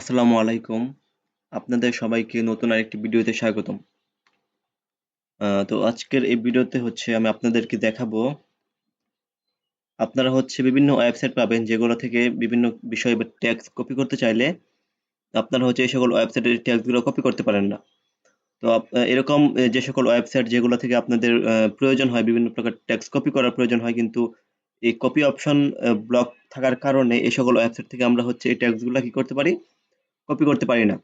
আসসালামু আলাইকুম। আপনাদের সবাইকে নতুন আরেকটি ভিডিওতে স্বাগতম। তো আজকের এই ভিডিওতে হচ্ছে আমি আপনাদেরকে দেখাবো, আপনারা হচ্ছে বিভিন্ন ওয়েবসাইট পাবেন যেগুলো থেকে বিভিন্ন বিষয় বা ট্যাক্স কপি করতে চাইলে আপনারা হচ্ছে এই সকল ওয়েবসাইটের ট্যাক্সগুলো কপি করতে পারেন না। তো এরকম যে সকল ওয়েবসাইট যেগুলো থেকে আপনাদের প্রয়োজন হয়, বিভিন্ন প্রকার ট্যাক্স কপি করার প্রয়োজন হয় কিন্তু এই কপি অপশন ব্লক থাকার কারণে এই সকল ওয়েবসাইট থেকে আমরা হচ্ছে এই ট্যাক্সগুলো কি করতে পারি? কপি করতে পারি না।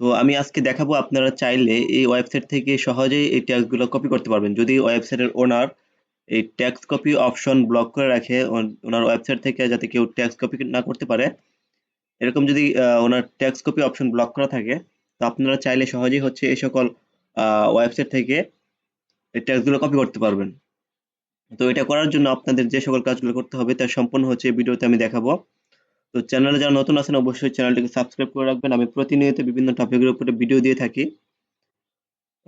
তো আমি আজকে দেখাবো আপনারা চাইলে এই ওয়েবসাইট থেকে সহজেই এই ট্যাক্সগুলো কপি করতে পারবেন। যদি ওয়েবসাইটের ওনার এই ট্যাক্স কপি অপশন ব্লক করে রাখে ওনার ওয়েবসাইট থেকে যাতে কেউ ট্যাক্স কপি না করতে পারে, এরকম যদি owner text copy option block করা থাকে, তো আপনারা চাইলে সহজেই হচ্ছে এই সকল ওয়েবসাইট থেকে এই ট্যাক্সগুলো কপি করতে পারবেন। তো এটা করার জন্য আপনাদের যে সকল কাজগুলো করতে হবে তার সম্পূর্ণ হচ্ছে ভিডিওতে আমি দেখাবো। তো চ্যানেলে যারা নতুন আছেন, অবশ্যই চ্যানেলটিকে সাবস্ক্রাইব করে রাখবেন। আমি প্রতিনিয়ত বিভিন্ন টপিকের উপরে ভিডিও দিয়ে থাকি।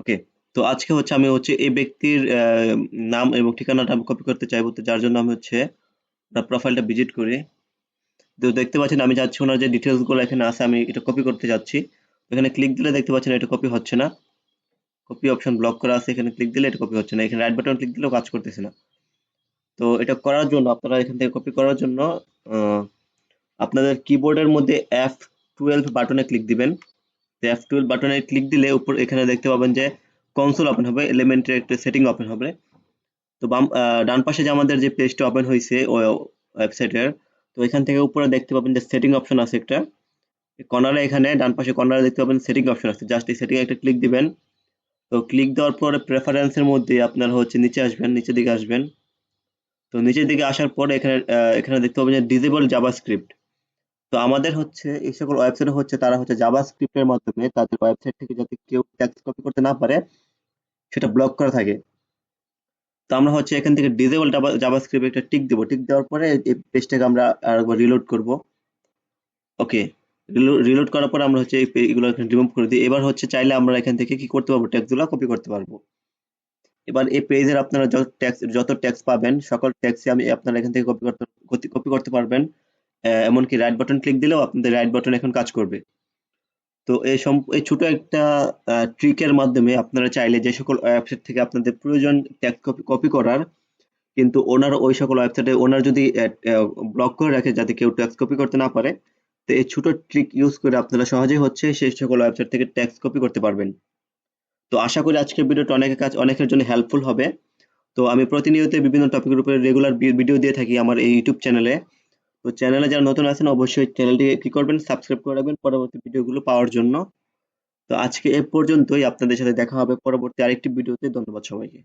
ওকে তো আজকে হচ্ছে আমি হচ্ছে এই ব্যক্তির নাম এবং ঠিকানাটা আমি কপি করতে চাইব। তো যার জন্য আমি হচ্ছে প্রোফাইলটা ভিজিট করি। তো দেখতে পাচ্ছেন, আমি যাচ্ছি, ওনার যে ডিটেলসগুলো এখানে আছে, আমি এটা কপি করতে যাচ্ছি। এখানে ক্লিক দিলে দেখতে পাচ্ছেন, এটা কপি হচ্ছে না। কপি অপশন ব্লক করা আছে, এখানে ক্লিক দিলে এটা কপি হচ্ছে না। এখানে রাইট বাটন ক্লিক দিলেও কাজ করতেছে না। তো এটা করার জন্য, আপনারা এখান থেকে কপি করার জন্য আপনাদের কিবোর্ডের মধ্যে এফ টুয়েলভ বাটনে ক্লিক দিবেন। এফ টুয়েলভ বাটনে ক্লিক দিলে উপর এখানে দেখতে পাবেন যে কনসোল ওপেন হবে এলিমেন্টের একটা সেটিং ওপেন হবে। তো বাম ডান পাশে যে আমাদের যে পেজটা ওপেন হয়েছে ওয়েবসাইটের তো এখান থেকে উপরে দেখতে পাবেন যে সেটিং অপশন আছে একটা। কর্নারে এখানে, ডান পাশে কর্নারে দেখতে পাবেন সেটিং অপশন আছে। জাস্ট এই সেটিং একটা ক্লিক দিবেন। তো ক্লিক দেওয়ার পরে প্রেফারেন্সের মধ্যে আপনার হচ্ছে নিচে আসবেন, নিচের দিকে আসবেন। তো নিচের দিকে আসার পরে এখানে এখানে দেখতে পাবেন যে ডিজেবল জাভাস্ক্রিপ্ট তো আমাদের হচ্ছে এই সকল ওয়েবসাইট হচ্ছে তারা হচ্ছে জাভাস্ক্রিপ্টের মাধ্যমে তাদের ওয়েবসাইট থেকে যাতে কেউ ট্যাক্স কপি করতে না পারে, সেটা ব্লক করা থাকে। তো আমরা হচ্ছে এখান থেকে ডিজেবল জাভাস্ক্রিপ্ট একটা টিক দেবো। টিক দেওয়ার পরে এই পেজটাকে আমরা আরেকবার রিলোড করব। ওকে রিলোড করার পরে আমরা হচ্ছে এগুলো রিমুভ করে দিই। এবার হচ্ছে চাইলে আমরা এখান থেকে কি করতে পারব? ট্যাক্সগুলো কপি করতে পারব। এবার এই পেজের আপনারা যত ট্যাক্স যত ট্যাক্স পাবেন, সকল ট্যাক্সই আমি আপনারা এখান থেকে কপি করতে কপি করতে পারবেন। এমনকি রাইট বাটন ক্লিক দিলেও আপনাদের রাইট বাটন এখন কাজ করবে। তো এই এই ছোট একটা ট্রিকের মাধ্যমে আপনারা চাইলে যে সকল ওয়েবসাইট থেকে আপনাদের প্রয়োজন কপি কপি করার, কিন্তু ওনার ওই সকল ওয়েবসাইটে ওনার যদি ব্লক করে রাখে যাতে কেউ ট্যাক্স কপি করতে না পারে, তো এই ছোট ট্রিক ইউজ করে আপনারা সহজেই হচ্ছে সেই সকল ওয়েবসাইট থেকে ট্যাক্স কপি করতে পারবেন। তো আশা করি আজকের ভিডিওটা অনেকের কাছে, অনেকের জন্য হেল্পফুল হবে। তো আমি প্রতিনিয়ত বিভিন্ন টপিকের উপরে রেগুলার ভিডিও দিয়ে থাকি আমার এই ইউটিউব চ্যানেলে তো চ্যানেলে যারা নতুন আছেন, অবশ্যই চ্যানেলটিকে কি করবেন সাবস্ক্রাইব করে রাখবেন পরবর্তী ভিডিওগুলো পাওয়ার জন্য। তো আজকে এ পর্যন্তই, আপনাদের সাথে দেখা হবে পরবর্তী আরেকটি ভিডিওতে ধন্যবাদ সবাইকে।